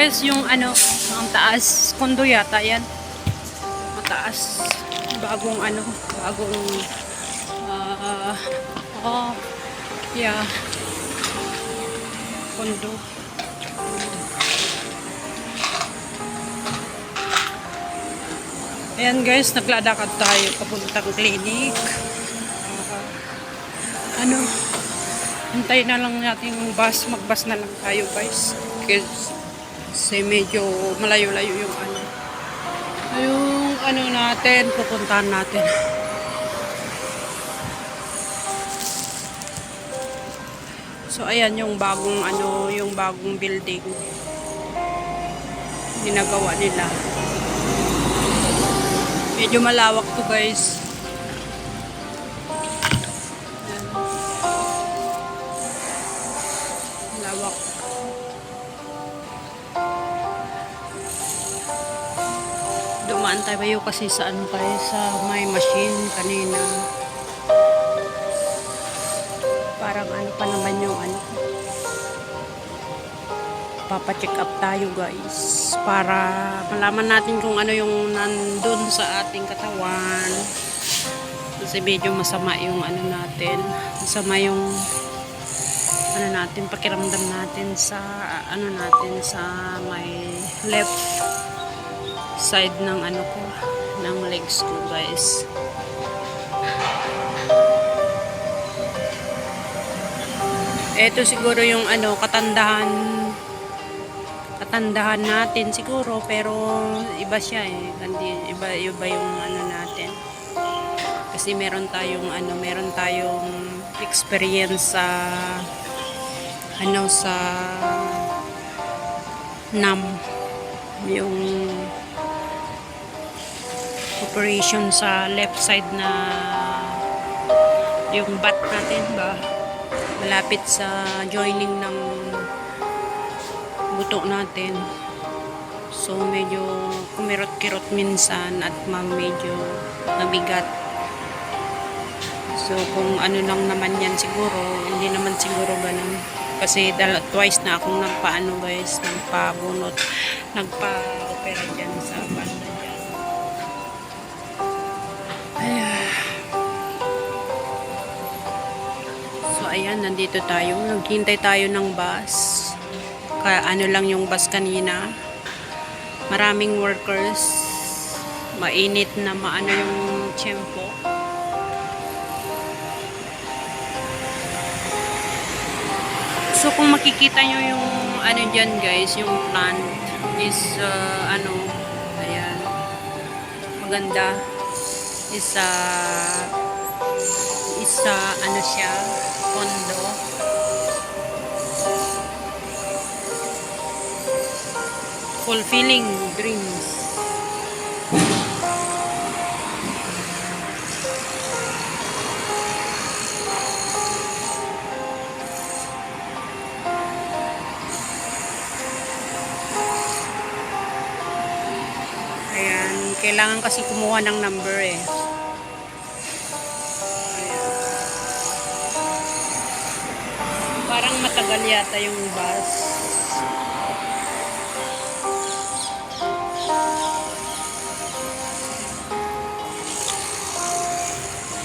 guys, yung ano, ang taas, kondo yata yan. Mataas. Bagong ano, bagong, ah, oh, yeah. Kondo. Ayan guys, naglalakad tayo papuntang clinic. Ano, hintay na lang natin yung bus, magbus na lang tayo guys. Kasi medyo malayo-layo yung ano. Yung ano natin, pupuntahan natin. So ayan yung bagong ano, yung bagong building. Ginagawa nila. Medyo malawak to guys. Dumaan tayo kasi sa ano tayo sa may machine kanina. Parang ano pa naman yung ano. Papacheck up tayo guys. Para malaman natin kung ano yung nandun sa ating katawan. Kasi medyo masama yung ano natin. Masama yung ano natin, pakiramdam natin sa ano natin sa may left side ng ano ko ng legs ko guys. Eto siguro yung ano katandahan. Katandahan natin siguro pero iba siya eh. Hindi, iba, iba yung ano natin. Kasi meron tayong ano meron tayong experience sa ano sa NAM. Yung operation sa left side na yung bat natin ba? Malapit sa joining ng buto natin. So medyo kumirot-kirot minsan at ma medyo nabigat so kung ano lang naman yan siguro hindi naman siguro ganun. Kasi twice na akong nagpaano guys nagpabunot nagpa-opera ayan, nandito tayo. Naghintay tayo ng bus. Ka ano lang yung bus kanina. Maraming workers. Mainit na maano yung tiyempo. So kung makikita nyo yung ano dyan guys, yung plant is uh, ano, ayan, maganda isa isa ano siya kondo fulfilling dreams Ayan, kailangan kasi kumuha ng number eh. Matagal yata yung bus.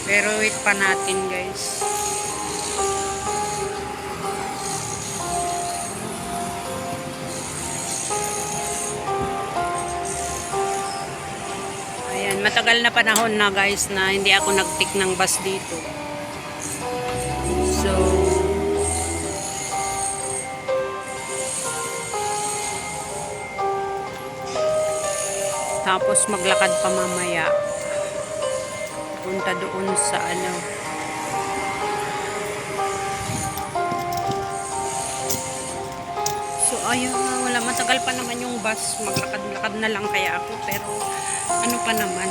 Pero wait pa natin guys. Ayan, matagal na panahon na guys na hindi ako nagtik ng bus dito. So, tapos maglakad pa mamaya. Punta doon sa ano. So, ayun wala. Matagal pa naman yung bus. Maglakad-lakad na lang kaya ako. Pero, ano pa naman.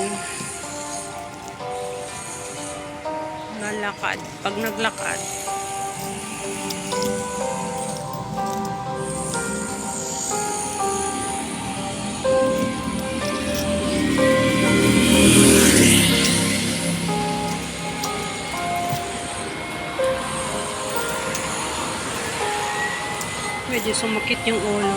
Lalakad. Pag naglakad, medyo sumakit yung ulo.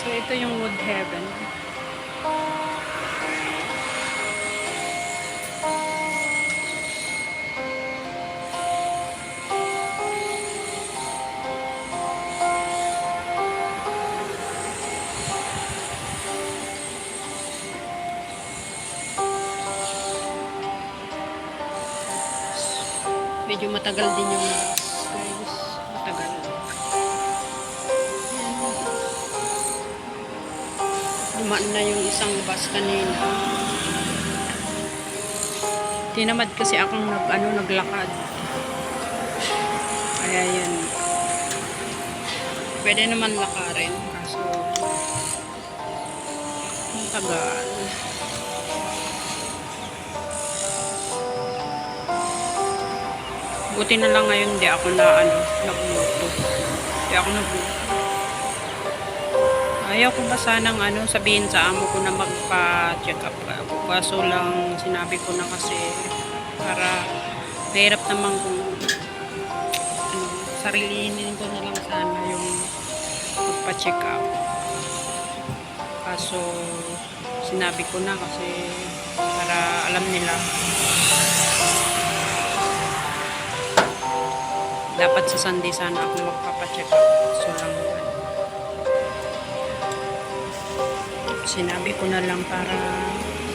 So, ito yung wood heaven. Medyo matagal din yung. Guys, matagal. Dumaan na yung isang bus kanina. Tinamad kasi akong nag, ano, naglakad. Kaya yan. Pwede naman lakarin. Kaso, ang Buti na lang ngayon di ako na ano, nagluto. Di ako nagluto. Ayaw ko ba sanang ano, sabihin sa amo ko na magpa-check up ako. Kaso lang sinabi ko na kasi para mahirap naman kung ano, sarilinin ko na lang sana yung magpa-check up. Kaso sinabi ko na kasi para alam nila dapat sa Sunday sana ako magpapacheck up. So lang. Sinabi ko na lang para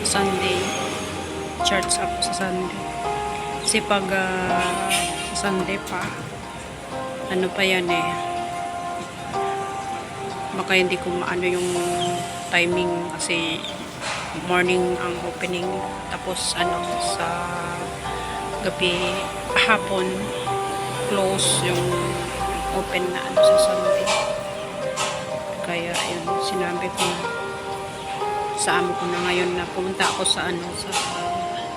sa Sunday, church ako sa Sunday. Kasi pag ah, sa Sunday pa, ano pa yan eh, baka hindi ko maano yung timing kasi morning ang opening tapos ano sa gabi hapon close yung open na ano sa Sunday. Kaya yun, sinabi ko na sa amo ko na ngayon na pumunta ako sa ano sa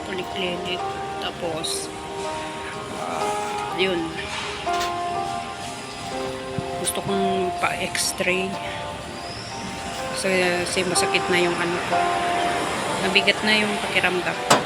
polyclinic tapos ah, yun. Gusto kong pa x-ray kasi, kasi masakit na yung ano ko. Nabigat na yung pakiramdam. ko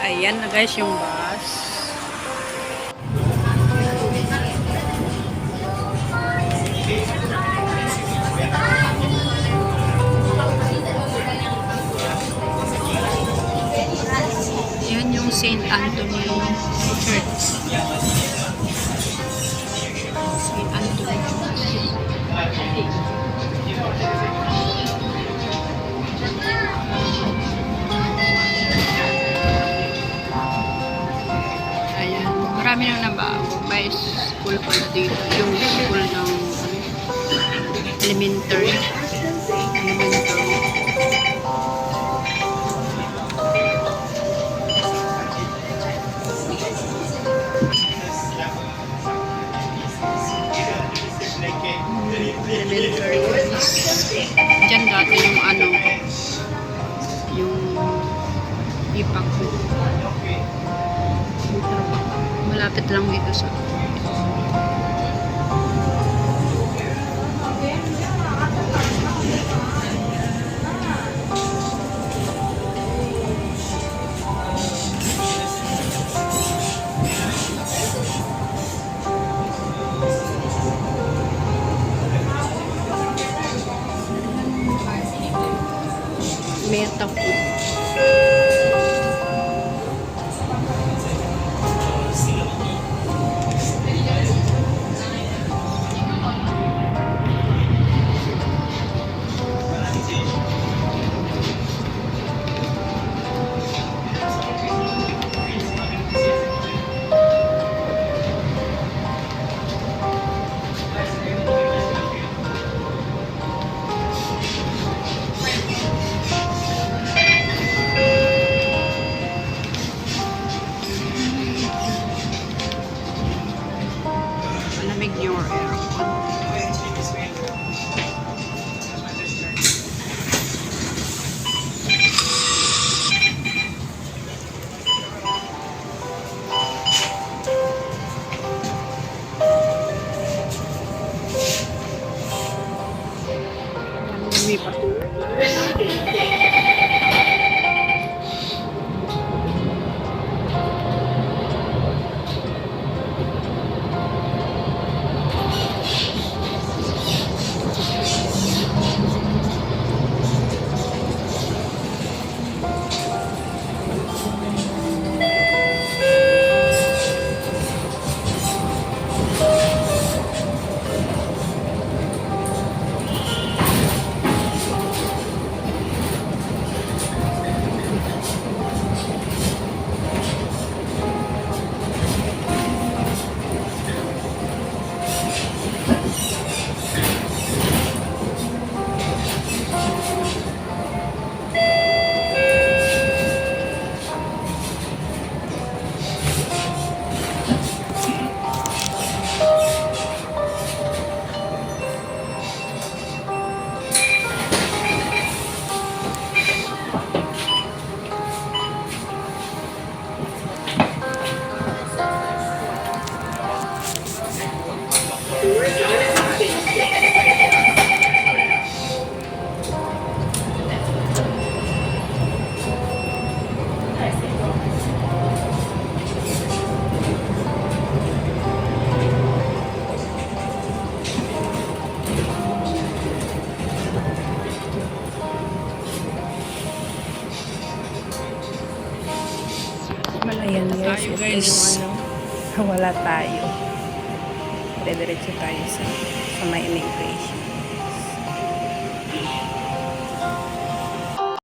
哎呀，那该凶吧。St. Anthony Church. Wala tayo. Dediretso tayo sa, sa may immigration.